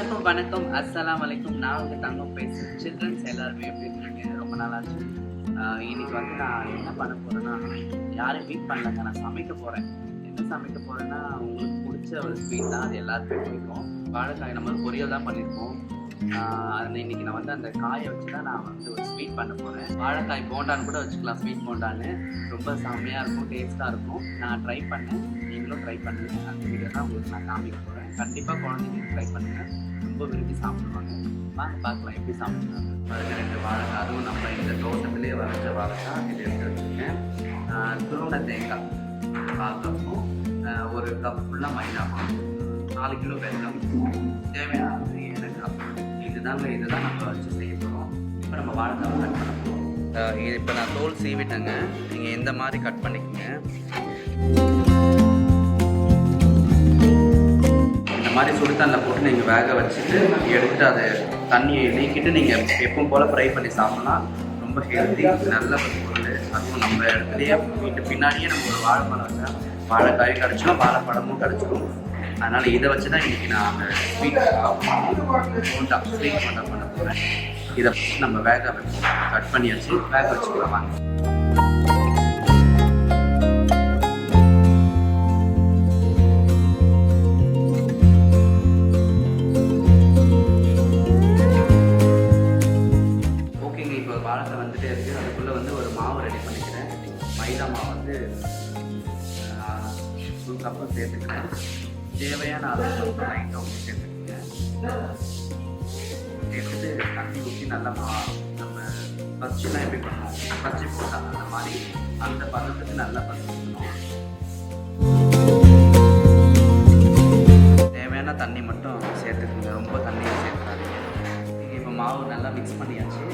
எல்லாருக்கும் வணக்கம். அஸ்ஸலாம் வலைக்கும் நான் உங்க தங்கம் பேசுகிறேன் சில்ட்ரன்ஸ் எல்லாருமே எப்படி இருக்கீங்க? ரொம்ப நாளாச்சு. இன்னைக்கு வந்து நான் என்ன பண்ண போகிறேன்னா யாரையும் மீட் பண்ணலங்க. நான் சமைக்க போகிறேன் என்ன சமைக்க போகிறேன்னா உங்களுக்கு பிடிச்ச ஒரு ஸ்வீட் தான். அது எல்லாருக்குமே பிடிக்கும். வாழைக்காய் நம்ம பொரியல் தான் பண்ணியிருக்கோம் ஆஹ் அதில் இன்னைக்கு நான் வந்து அந்த காயை வச்சு தான் நான் வந்து ஒரு ஸ்வீட் பண்ண போகிறேன் வாழைக்காய் போண்டான்னு கூட வச்சுக்கலாம். ஸ்வீட் போண்டான்னு. ரொம்ப செம்மையாக இருக்கும் டேஸ்ட்டாக இருக்கும். நான் ட்ரை பண்ணேன். நீங்களும் ட்ரை பண்ணுங்க. அந்த வீடியோ தான் உங்களுக்கு நான் காமிக்க போகிறேன் கண்டிப்பாக குழந்தைங்க ட்ரை பண்ணுங்க. ரொம்ப விரும்பி சாப்பிடுவாங்க. வாங்க பார்க்கலாம் எப்படி சாப்பிடுவாங்க. அதுக்கு ரெண்டு வாழைக்காய் அதுவும் நம்ம இந்த தோட்டத்திலே வரைஞ்ச வாழைக்காய் இது எடுத்து வச்சுருக்கேன் துருவன தேங்காய். கால் கப்பும் ஒரு கப் ஃபுல்லாக மைதா நாலு கிலோ வெல்லம். தேவையான அளவு ஏலக்காய். இதுதாங்க இதுதான் நம்ம வச்சு செய்ய போகிறோம் இப்போ நம்ம வாழைக்காய் கட் பண்ண போகிறோம் இப்போ நான் தோல் சீவிட்டேங்க. நீங்கள் இந்த மாதிரி கட் பண்ணிக்கோங்க. மாதிரி சுடு தண்ணில் போட்டு நீங்கள் வேக வச்சுட்டு எடுத்துட்டு அதை தண்ணியை நீக்கிட்டு நீங்கள் எப்பவும் போல் ஃப்ரை பண்ணி சாப்பிட்லாம். ரொம்ப ஹெல்த்தி நல்ல ஒரு பொருள். அதுவும் நம்ம இடத்துலையே வீட்டு பின்னாடியே நம்ம ஒரு வாழைப்பழம் வச்சா வாழைக்காய் கிடச்சிடும் வாழைப்பழமும் கிடச்சிடும். அதனால் இதை வச்சு தான் இன்றைக்கி நான் அந்த ஸ்வீட் போண்டா ஸ்வீட் போண்டா பண்ண போகிறேன் இதை நம்ம வேக வச்சு கட் பண்ணியாச்சு வேக வச்சுக்கலாம் வாங்க. ஒரு கப்பு சேர்த்துக்கிறேன் தேவையான அளவு லைட்டாக ஊற்றி சேர்த்துக்கங்க எடுத்து தண்ணி ஊற்றி நல்லா நம்ம பச்சைலாம் எப்படி பண்ணுவோம் பச்சை போட்டால் அந்த மாதிரி அந்த பதத்துக்கு நல்லா பண்ணிக்கணும் தேவையான தண்ணி மட்டும் சேர்த்துக்குங்க ரொம்ப தண்ணியை சேர்த்துக்காதீங்க நீங்கள் இப்போ மாவு நல்லா மிக்ஸ் பண்ணியாச்சு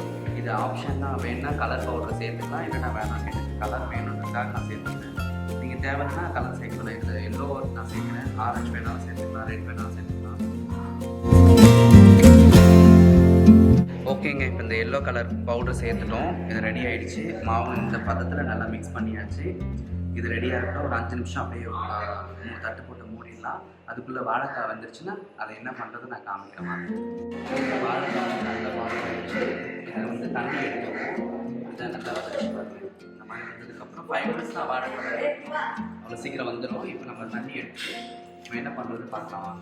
இது ஆப்ஷன் தான். வேணால் கலர் பவுடர் சேர்த்துக்கலாம் இல்லைன்னா வேணாம். எனக்கு கலர் வேணுன்றதுக்காக நான் சேர்த்துக்கிறேன். நீங்கள் தேவைன்னா கலர் சேர்க்கலாம். இதில் எல்லோ நான் சேர்க்குறேன். ஆரஞ்சு வேணாலும் சேர்த்துக்கலாம் ரெட் வேணாலும் சேர்த்துக்கலாம். ஓகேங்க இப்போ இந்த எல்லோ கலர் பவுடர் சேர்த்துட்டோம். இது ரெடி ஆகிடுச்சு மாவு இந்த பதத்தில் நல்லா மிக்ஸ் பண்ணியாச்சு. இது ரெடியாக இருக்கட்டும். ஒரு அஞ்சு நிமிஷம் அப்படியே மூணு தட்டு போட்டு மூடிடலாம். அதுக்குள்ளே வாழைக்காய் வந்துருச்சுன்னா அதை என்ன பண்ணுறது நான் காமிக்கிறேன் வாழைக்காய் நல்லா வாழைக்காய்ச்சி வந்து தண்ணி எடுத்துக்கணும் இதை நல்லா வதச்சு பாருங்க. இந்த மாதிரி வந்ததுக்கப்புறம் ஃபைவ் மினிட்ஸ் தான் வாழைக்காய் அவ்வளோ சீக்கிரம் வந்துடும் இப்போ நம்ம தண்ணி எடுத்து நம்ம என்ன பண்ணுறது பார்க்கலாம்.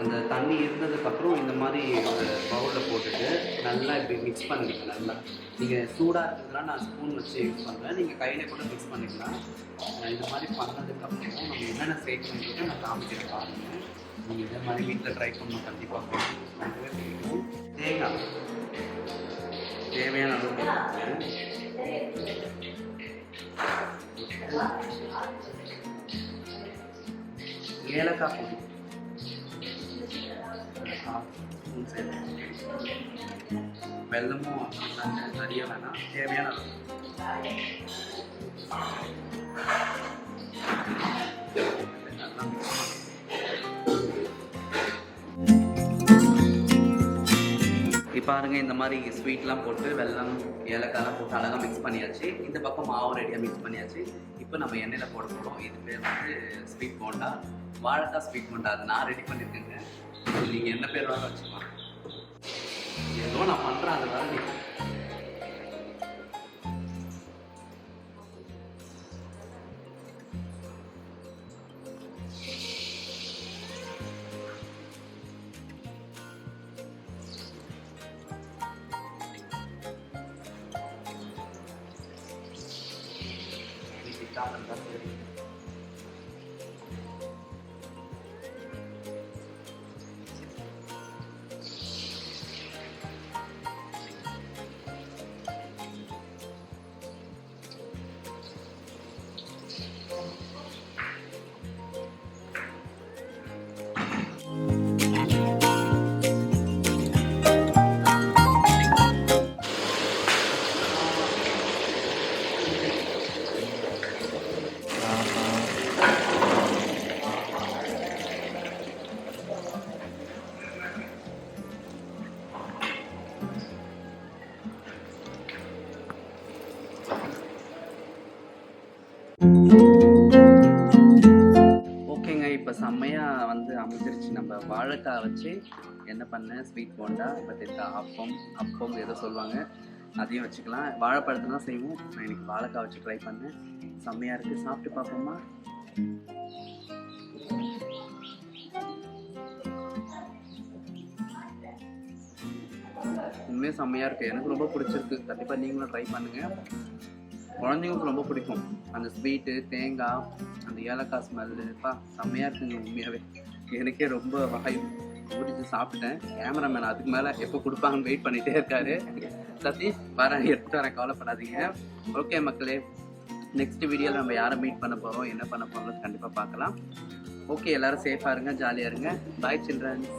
அந்த தண்ணி இருந்ததுக்கப்புறம் இந்த மாதிரி ஒரு பவுலில் போட்டுட்டு நல்லா இப்படி மிக்ஸ் பண்ணிக்கலாம் நல்லா. நீங்கள் சூடாக இருக்கிறதுலாம் நான் ஸ்பூன் வச்சு யூஸ் பண்ணுறேன் நீங்கள் கையில் கூட மிக்ஸ் பண்ணிக்கலாம். இந்த மாதிரி பண்ணதுக்கப்புறம் நம்ம என்னென்ன சேர்க்கணுன்றது நான் காமிக்கிறேன் பாருங்கள் நீங்கள் இதே மாதிரி வீட்டில் ட்ரை பண்ணணும் கண்டிப்பாக தேங்காய். தேவையான அளவு ஏலக்காய் பொடி. வெள்ளமும் சேர்த்து நிறைய வேணாம் தேவையான அளவு. பாருங்கள் இந்த மாதிரி ஸ்வீட்லாம் போட்டு வெள்ளம் ஏலக்காயெல்லாம் போட்டு அழகாக மிக்ஸ் பண்ணியாச்சு. இந்த பக்கம் மாவு ரெடியாக மிக்ஸ் பண்ணியாச்சு. இப்போ நம்ம எண்ணெயில் போட போகிறோம் இது பேர் வந்து ஸ்வீட் போண்டா. வாழைக்காய் ஸ்வீட் போண்டா. அது நான் ரெடி பண்ணியிருக்கேங்க. நீங்கள் என்ன பேர் வேணாலும் வச்சுக்கலாம். ஏதோ நான் பண்ணுறேன் அதை வேற 加很多东西 செம்மையாக வந்து அமைஞ்சிருச்சு. நம்ம வாழைக்காய் வச்சு என்ன பண்ணேன் ஸ்வீட் போண்டா பத்திரிக்கா அப்பம் அப்பம் ஏதோ சொல்லுவாங்க. அதையும் வச்சுக்கலாம். வாழைப்பழத்தை தான் செய்வோம். நான் இன்னைக்கு வாழைக்காய் வச்சு ட்ரை பண்ணேன். செம்மையாக இருக்குது சாப்பிட்டு பார்ப்போமா? உண்மையே செம்மையாக இருக்குது எனக்கு ரொம்ப பிடிச்சிருக்கு. கண்டிப்பாக நீங்களும் ட்ரை பண்ணுங்கள் குழந்தைங்களுக்கு ரொம்ப பிடிக்கும். அந்த ஸ்வீட்டு தேங்காய் அந்த ஏலக்காய் ஸ்மெல்லுப்பா செம்மையாக இருக்குங்க உண்மையாகவே எனக்கே ரொம்ப வாய் பிடிச்சி சாப்பிட்டேன். கேமராமேன் அதுக்கு மேலே எப்போ கொடுப்பாங்கன்னு வெயிட் பண்ணிகிட்டே இருக்காரு. சதீஷ் வரேன் எடுத்து வரேன் கவலைப்படாதீங்க. ஓகே மக்களே நெக்ஸ்ட் வீடியோவில் நம்ம யாரை மீட் பண்ண போகிறோம் என்ன பண்ண போகிறோம் கண்டிப்பாக பார்க்கலாம். ஓகே எல்லாரும் சேஃபாக இருங்க ஜாலியாக இருங்க. பாய் சில்ட்ரன்ஸ்